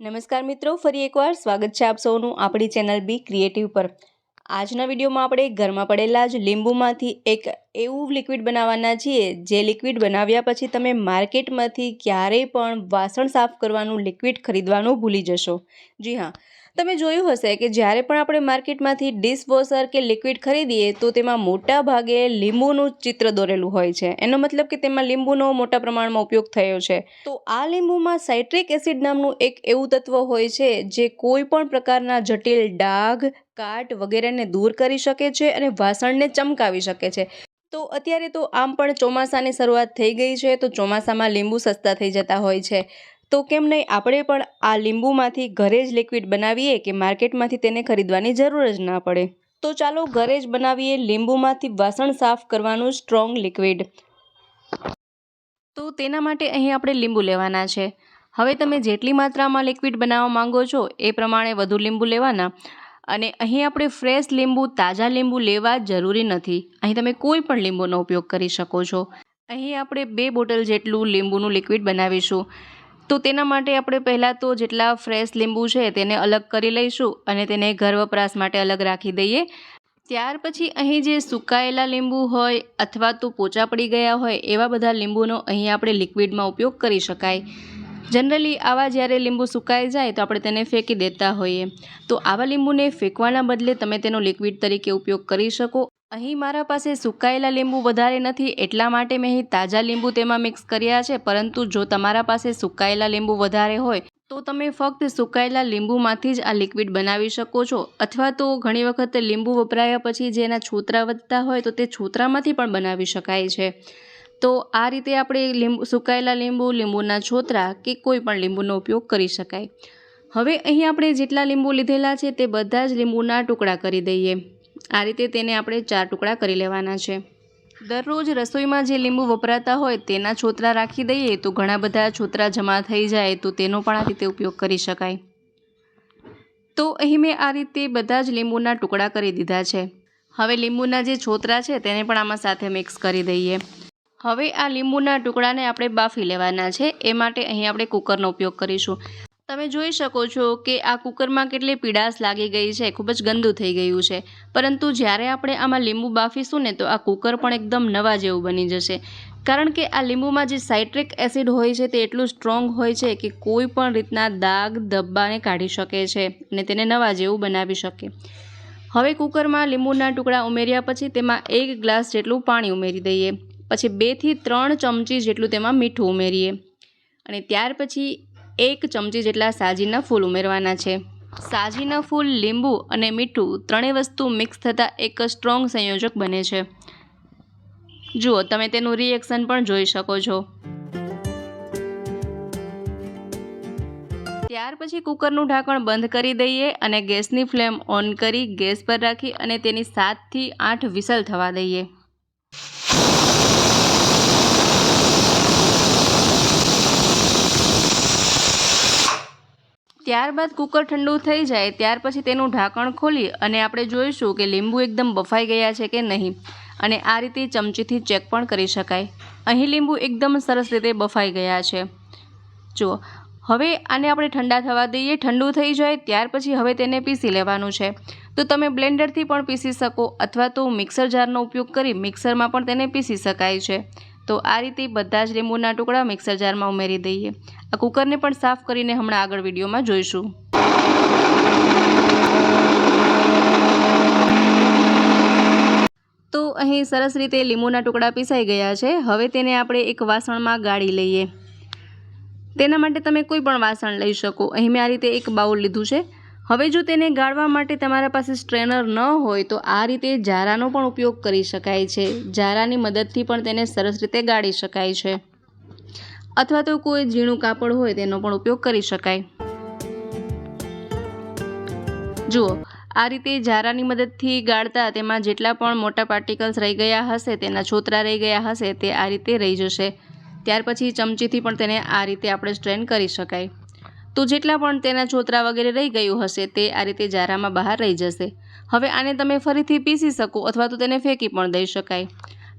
નમસ્કાર મિત્રો, ફરી એકવાર સ્વાગત છે આપ સૌનું આપણી ચેનલ બી ક્રિએટિવ પર. આજના વિડીયોમાં આપણે ઘરમાં પડેલા જ લીંબુમાંથી એક એવું લિક્વિડ બનાવવાના છીએ, જે લિક્વિડ બનાવ્યા પછી તમે માર્કેટમાંથી ક્યારેય પણ વાસણ સાફ કરવાનું લિક્વિડ ખરીદવાનું ભૂલી જશો. જી હા તમે જોયું હશે કે જ્યારે પણ આપણે માર્કેટમાંથી ડિશવોશર કે લિક્વિડ ખરીદીએ, તો તેમાં મોટા ભાગે લીંબુનું ચિત્ર દોરેલું હોય છે. એનો મતલબ કે તેમાં લીંબુનો મોટા પ્રમાણમાં ઉપયોગ થયો છે. તો આ લીંબુમાં સાઇટ્રિક એસિડ નામનું એક એવું તત્વ હોય છે, જે કોઈ પણ પ્રકારના જટિલ ડાઘ, કાટ વગેરેને દૂર કરી શકે છે અને વાસણને ચમકાવી શકે છે. તો અત્યારે તો આમ પણ ચોમાસાની શરૂઆત થઈ ગઈ છે, તો ચોમાસામાં લીંબુ સસ્તા થઈ જતા હોય છે. તો કેમ નહીં, આપણે પણ આ લીંબુમાંથી ઘરે જ લિક્વિડ બનાવીએ કે માર્કેટમાંથી તેને ખરીદવાની જરૂર જ ના પડે. તો ચાલો ઘરે જ બનાવીએ લીંબુમાંથી વાસણ સાફ કરવાનું સ્ટ્રોંગ લિક્વિડ તો તેના માટે અહીં આપણે લીંબુ લેવાના છે. હવે તમે જેટલી માત્રામાં લિક્વિડ બનાવવા માંગો છો એ પ્રમાણે વધુ લીંબુ લેવાના. અને અહીં આપણે ફ્રેશ લીંબુ, તાજા લીંબુ લેવા જરૂરી નથી. અહીં તમે કોઈ પણ લીંબુનો ઉપયોગ કરી શકો છો. અહીં આપણે બે બોટલ જેટલું લીંબુનું લિક્વિડ બનાવીશું. તો તેના માટે આપણે પહેલાં તો જેટલા ફ્રેશ લીંબુ છે તેને અલગ કરી લઈશું અને તેને ઘર વપરાશ માટે અલગ રાખી દઈએ. ત્યાર પછી અહીં જે સુકાયેલા લીંબુ હોય અથવા તો પોચા પડી ગયા હોય એવા બધા લીંબુનો અહીં આપણે લિક્વિડમાં ઉપયોગ કરી શકાય. જનરલી આવા જ્યારે લીંબુ સુકાઈ જાય તો આપણે તેને ફેંકી દેતા હોઈએ. તો આવા લીંબુને ફેંકવાના બદલે તમે તેનો લિક્વિડ તરીકે ઉપયોગ કરી શકો અહીં મારા પાસે સુકાયેલા લીંબુ વધારે નથી, એટલા માટે મેં અહીં તાજા લીંબુ તેમાં મિક્સ કર્યા છે. પરંતુ જો તમારા પાસે સુકાયેલા લીંબુ વધારે હોય, તો તમે ફક્ત સુકાયેલા લીંબુમાંથી જ આ લિક્વિડ બનાવી શકો છો. અથવા તો ઘણી વખત લીંબુ વપરાયા પછી જે એના છોતરા વધતા હોય, તો તે છોતરામાંથી પણ બનાવી શકાય છે. તો આ રીતે આપણે લીંબુ, સુકાયેલા લીંબુ, લીંબુના છોતરા કે કોઈ પણ લીંબુનો ઉપયોગ કરી શકાય. હવે અહીં આપણે જેટલા લીંબુ લીધેલા છે તે બધા જ લીંબુના ટુકડા કરી દઈએ. આ રીતે તેને આપણે ચાર ટુકડા કરી લેવાના છે. દરરોજ રસોઈમાં જે લીંબુ વપરાતા હોય તેના છોતરા રાખી દઈએ તો ઘણા બધા છોતરા જમા થઈ જાય તો તેનો પણ આ રીતે ઉપયોગ કરી શકાય. તો અહીં મેં આ રીતે બધા જ લીંબુના ટુકડા કરી દીધા છે. હવે લીંબુના જે છોતરા છે તેને પણ આમાં સાથે મિક્સ કરી દઈએ. હવે આ લીંબુના ટુકડાને આપણે બાફી લેવાના છે. એ માટે અહીં આપણે કુકરનો ઉપયોગ કરીશું. તમે જોઈ શકો છો કે આ કુકરમાં કેટલી પીડાશ લાગી ગઈ છે, ખૂબ જ ગંદુ થઈ ગયું છે. પરંતુ જ્યારે આપણે આમાં લીંબુ બાફીશું ને તો આ કુકર પણ એકદમ નવા જેવું બની જશે. કારણ કે આ લીંબુમાં જે સાઇટ્રિક એસિડ હોય છે તે એટલું સ્ટ્રોંગ હોય છે કે કોઈ પણ રીતના દાગ, ધબ્બાને કાઢી શકે છે અને તેને નવા જેવું બનાવી શકે. હવે કુકરમાં લીંબુના ટુકડા ઉમેર્યા પછી તેમાં એક ગ્લાસ જેટલું પાણી ઉમેરી દઈએ. પછી બેથી ત્રણ ચમચી જેટલું તેમાં મીઠું ઉમેરીએ. અને ત્યાર પછી એક ચમચી જેટલા સાજીના ફૂલ ઉમેરવાના છે. સાજીના ફૂલ લીંબુ અને મીઠું ત્રણેય વસ્તુ મિક્સ થતાં એક સ્ટ્રોંગ સંયોજક બને છે. જુઓ, તમે તેનું રિએક્શન પણ જોઈ શકો છો. ત્યાર પછી કુકરનું ઢાંકણ બંધ કરી દઈએ અને ગેસની ફ્લેમ ઓન કરી ગેસ પર રાખી અને તેની સાતથી આઠ વિસલ થવા દઈએ. ત્યારબાદ કુકર ઠંડુ થઈ જાય, ત્યાર પછી તેનું ઢાંકણ ખોલી અને આપણે જોઈશું કે લીંબુ એકદમ બફાઈ ગયા છે કે નહીં. અને આ રીતે ચમચીથી ચેક પણ કરી શકાય. અહીં લીંબુ એકદમ સરસ રીતે બફાઈ ગયા છે. જુઓ, હવે આને આપણે ઠંડા થવા દઈએ, ઠંડુ થઈ જાય, ત્યાર પછી હવે તેને પીસી લેવાનું છે. તો તમે બ્લેન્ડરથી પણ પીસી શકો અથવા તો મિક્સર જારનો ઉપયોગ કરી મિક્સરમાં પણ તેને પીસી શકાય છે. તો આ રીતે બધા જ લીંબુના ટુકડા મિક્સર જારમાં ઉમેરી દઈએ. આ કુકરને પણ સાફ કરીને હમણાં આગળ વિડીયોમાં જોઈશું. તો અહીં સરસ રીતે લીંબુના ટુકડા પીસાઈ ગયા છે. હવે તેને આપણે એક વાસણમાં ગાળી લઈએ. તેના માટે તમે કોઈ પણ વાસણ લઈ શકો. અહીં મેં આ રીતે એક બાઉલ લીધું છે. હવે જો તેને ગાળવા માટે તમારા પાસે સ્ટ્રેનર ન હોય, તો આ રીતે જારાનો પણ ઉપયોગ કરી શકાય છે. જારાની મદદથી પણ તેને સરસ રીતે ગાળી શકાય છે. અથવા તો કોઈ ઝીણું કાપડ હોય, તેનો પણ ઉપયોગ કરી શકાય. જુઓ, આ રીતે જારાની મદદથી ગાળતા તેમાં જેટલા પણ મોટા પાર્ટિકલ્સ રહી ગયા હશે, તેના છોતરા રહી ગયા હશે, તે આ રીતે રહી જશે. ત્યાર પછી ચમચીથી પણ તેને આ રીતે આપણે સ્ટ્રેન કરી શકાય. તો જેટલા પણ તેના છોતરા વગેરે રહી ગયું હશે તે આ રીતે જારામાં બહાર રહી જશે. હવે આને તમે ફરીથી પીસી શકો અથવા તો તેને ફેંકી પણ દઈ શકાય.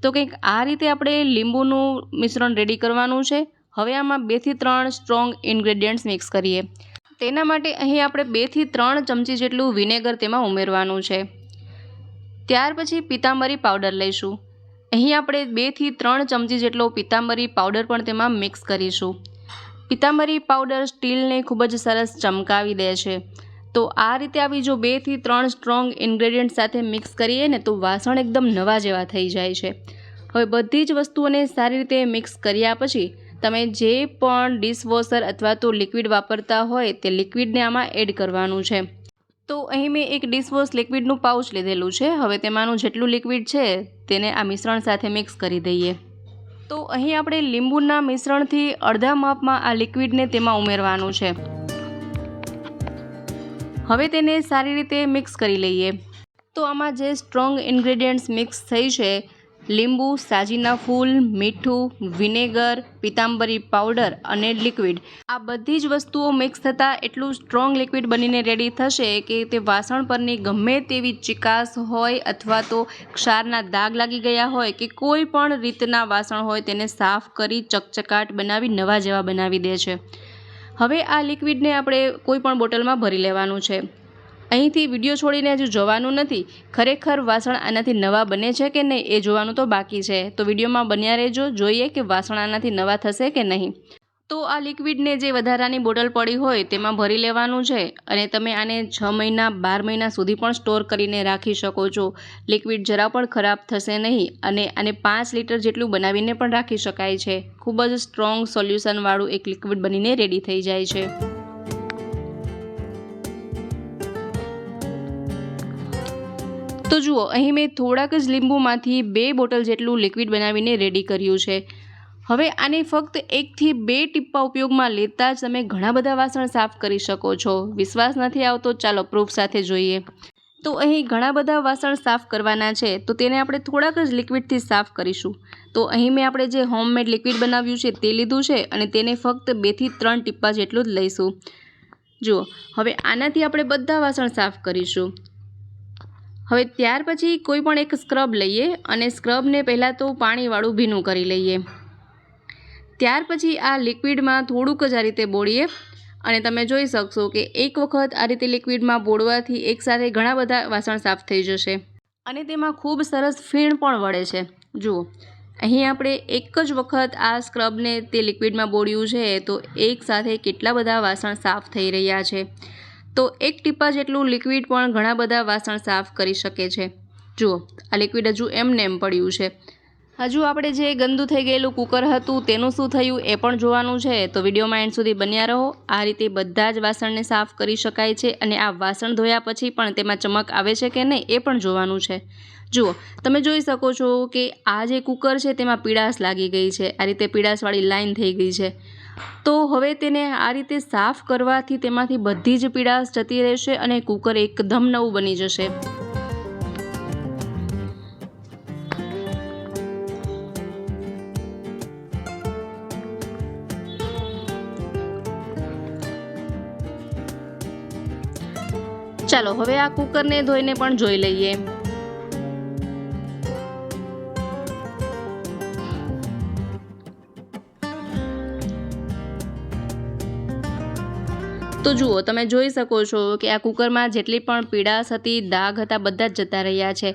તો કંઈક આ રીતે આપણે લીંબુનું મિશ્રણ રેડી કરવાનું છે. હવે આમાં બેથી ત્રણ સ્ટ્રોંગ ઇન્ગ્રેડિયન્ટ્સ મિક્સ કરીએ. તેના માટે અહીં આપણે બેથી ત્રણ ચમચી જેટલું વિનેગર તેમાં ઉમેરવાનું છે. ત્યાર પછી પિતાંબરી પાવડર લઈશું. અહીં આપણે બેથી ત્રણ ચમચી જેટલો પિતાંબરી પાવડર પણ તેમાં મિક્સ કરીશું. પિતાંબરી પાવડર સ્ટીલને ખૂબ જ સરસ ચમકાવી દે છે. તો આ રીતે આવી જો બેથી ત્રણ સ્ટ્રોંગ ઇન્ગ્રેડિયન્ટ સાથે મિક્સ કરીએ ને તો વાસણ એકદમ નવા જેવા થઈ જાય છે. હવે બધી જ વસ્તુઓને સારી રીતે મિક્સ કર્યા પછી તમે જે પણ ડિશવોશર અથવા તો લિક્વિડ વાપરતા હોય તે લિક્વિડને આમાં એડ કરવાનું છે. તો અહીં મેં એક ડિશવોશ લિક્વિડનું પાઉચ લીધેલું છે. હવે તેમાંનું જેટલું લિક્વિડ છે તેને આ મિશ્રણ સાથે મિક્સ કરી દઈએ. તો અહીં આપણે લીંબુના મિશ્રણથી અડધા માપમાં આ લિક્વિડને તેમાં ઉમેરવાનું છે. હવે તેને સારી રીતે મિક્સ કરી લઈએ. તો આમાં જે સ્ટ્રોંગ ઇન્ગ્રેડિયન્ટ્સ મિક્સ થઈ છે લીંબુ, સાજીના ફૂલ, મીઠું, વિનેગર, પિતાંબરી પાવડર અને લિક્વિડ. આ બધી જ વસ્તુઓ મિક્સ થતાં એટલું સ્ટ્રોંગ લિક્વિડ બનીને રેડી થશે કે તે વાસણ પરની ગમે તેવી ચિકાસ હોય અથવા તો ક્ષારના દાગ લાગી ગયા હોય કે કોઈ પણ રીતના વાસણ હોય તેને સાફ કરી ચકચકાટ બનાવી નવા જેવા બનાવી દે છે. હવે આ લિક્વિડને આપણે કોઈ પણ બોટલમાં ભરી લેવાનું છે. અહીંથી વીડિયો છોડીને હજુ જોવાનું નથી. ખરેખર વાસણ આનાથી નવા બને છે કે નહીં એ જોવાનું તો બાકી છે. તો વિડીયોમાં બન્યા રહેજો, જોઈએ કે વાસણ આનાથી નવા થશે કે નહીં. તો આ લિક્વિડને જે વધારાની બોટલ પડી હોય તેમાં ભરી લેવાનું છે અને તમે આને છ મહિના, બાર મહિના સુધી પણ સ્ટોર કરીને રાખી શકો છો. લિક્વિડ જરા પણ ખરાબ થશે નહીં અને આને પાંચ લીટર જેટલું બનાવીને પણ રાખી શકાય છે. ખૂબ જ સ્ટ્રોંગ સોલ્યુશનવાળું એક લિક્વિડ બનીને રેડી થઈ જાય છે. જુઓ, અહીં મેં થોડાક જ લીંબુમાંથી બે બોટલ જેટલું લિક્વિડ બનાવીને રેડી કર્યું છે. હવે આને ફક્ત એકથી બે ટીપ્પા ઉપયોગમાં લેતા જ તમે ઘણા બધા વાસણ સાફ કરી શકો છો. વિશ્વાસ નથી આવતો, ચાલો પ્રૂફ સાથે જોઈએ. તો અહીં ઘણા બધા વાસણ સાફ કરવાના છે, તો તેને આપણે થોડાક જ લિક્વિડથી સાફ કરીશું. તો અહીં મેં આપણે જે હોમમેડ લિક્વિડ બનાવ્યું છે તે લીધું છે અને તેને ફક્ત બેથી ત્રણ ટીપ્પા જેટલું જ લઈશું. જુઓ, હવે આનાથી આપણે બધા વાસણ સાફ કરીશું. હવે ત્યાર પછી કોઈ પણ એક સ્ક્રબ લઈએ અને સ્ક્રબને પહેલાં તો પાણીવાળું ભીનું કરી લઈએ. ત્યાર પછી આ લિક્વિડમાં થોડુંક જ આ રીતે બોળીએ અને તમે જોઈ શકશો કે એક વખત આ રીતે લિક્વિડમાં બોળવાથી એકસાથે ઘણા બધા વાસણ સાફ થઈ જશે. અને તેમાં ખૂબ સરસ ફીણ પણ વળે છે. જુઓ, અહીં આપણે એક જ વખત આ સ્ક્રબને તે લિક્વિડમાં બોળ્યું છે તો એકસાથે કેટલા બધા વાસણ સાફ થઈ રહ્યા છે. તો એક ટીપા જેટલું લિક્વિડ પણ ઘણા બધા વાસણ સાફ કરી શકે છે. જુઓ, આ લિક્વિડ હજુ એમને એમ પડ્યું છે. હજુ આપણે જે ગંદુ થઈ ગયેલું કુકર હતું તેનું શું થયું એ પણ જોવાનું છે. તો વિડીયોમાં એન્ડ સુધી બન્યા રહો. આ રીતે બધા જ વાસણને સાફ કરી શકાય છે અને આ વાસણ ધોયા પછી પણ તેમાં ચમક આવે છે કે નહીં એ પણ જોવાનું છે. જુઓ, તમે જોઈ શકો છો કે આ જે કુકર છે તેમાં પીડાશ લાગી ગઈ છે. આ રીતે પીડાશવાળી લાઈન થઈ ગઈ છે. તો હવે તેને આ રીતે સાફ કરવાથી તેમાંથી બધી જ પીડાશ જતી રહેશે અને કુકર એકદમ નવું બની જશે. ચાલો, હવે આ કુકરને ધોઈને પણ જોઈ લઈએ. તો જુઓ, તમે જોઈ શકો છો કે આ કુકરમાં જેટલી પણ પીડાશ હતી દાગ હતા, બધા જ જતા રહ્યા છે.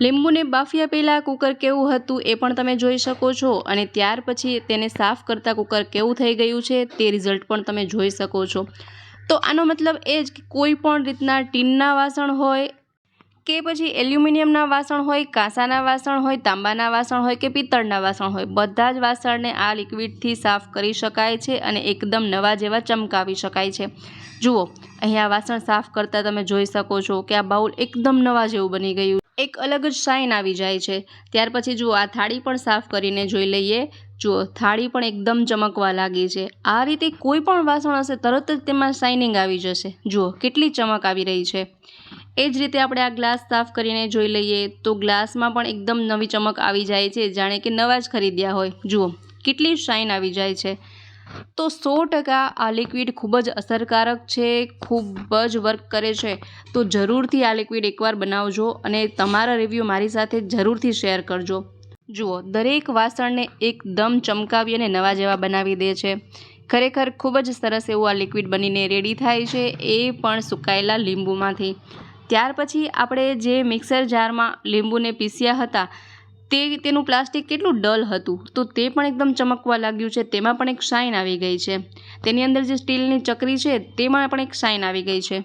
લીંબુને બાફ્યા પહેલાં કુકર કેવું હતું એ પણ તમે જોઈ શકો છો અને ત્યાર પછી તેને સાફ કરતાં કુકર કેવું થઈ ગયું છે તે રિઝલ્ટ પણ તમે જોઈ શકો છો. તો આનો મતલબ એ જ કે કોઈ પણ રીતના ટીનના વાસણ હોય કે પછી એલ્યુમિનિયમના વાસણ હોય, કાંસાના વાસણ હોય, તાંબાના વાસણ હોય કે પિત્તળના વાસણ હોય, બધા જ વાસણને આ લિક્વિડથી સાફ કરી શકાય છે અને એકદમ નવા જેવા ચમકાવી શકાય છે. જુઓ, અહીંયા વાસણ સાફ કરતાં તમે જોઈ શકો છો કે આ બાઉલ એકદમ નવા જેવું બની ગયું. એક અલગ જ શાઇન આવી જાય છે. ત્યાર પછી જુઓ, આ થાળી પણ સાફ કરીને જોઈ લઈએ. જુઓ થાળી પણ એકદમ ચમકવા લાગી છે. આ રીતે કોઈ પણ વાસણ હશે, તરત જ તેમાં શાઇનિંગ આવી જશે. જુઓ, કેટલી ચમક આવી રહી છે. એ જ રીતે આપણે આ ગ્લાસ સાફ કરીને જોઈ લઈએ તો ગ્લાસમાં પણ એકદમ નવી ચમક આવી જાય છે, જાણે કે નવા જ ખરીદ્યા હોય. જુઓ, કેટલી શાઇન આવી જાય છે. તો સો ટકા આ લિક્વિડ ખૂબ જ અસરકારક છે, ખૂબ જ વર્ક કરે છે. તો જરૂરથી આ લિક્વિડ એકવાર બનાવજો અને તમારા રિવ્યૂ મારી સાથે જરૂરથી શેર કરજો. જુઓ, દરેક વાસણને એકદમ ચમકાવી અને નવા જેવા બનાવી દે છે. ખરેખર ખૂબ જ સરસ એવું આ લિક્વિડ બનીને રેડી થાય છે એ પણ સુકાયેલા લીંબુમાંથી. ત્યાર પછી આપણે જે મિક્સર જારમાં લીંબુને પીસ્યા હતા, તે તેનું પ્લાસ્ટિક કેટલું ડલ હતું, તો તે પણ એકદમ ચમકવા લાગ્યું છે, તેમાં પણ એક શાઇન આવી ગઈ છે. તેની અંદર જે સ્ટીલની ચકરી છે, તેમાં પણ એક શાઇન આવી ગઈ છે.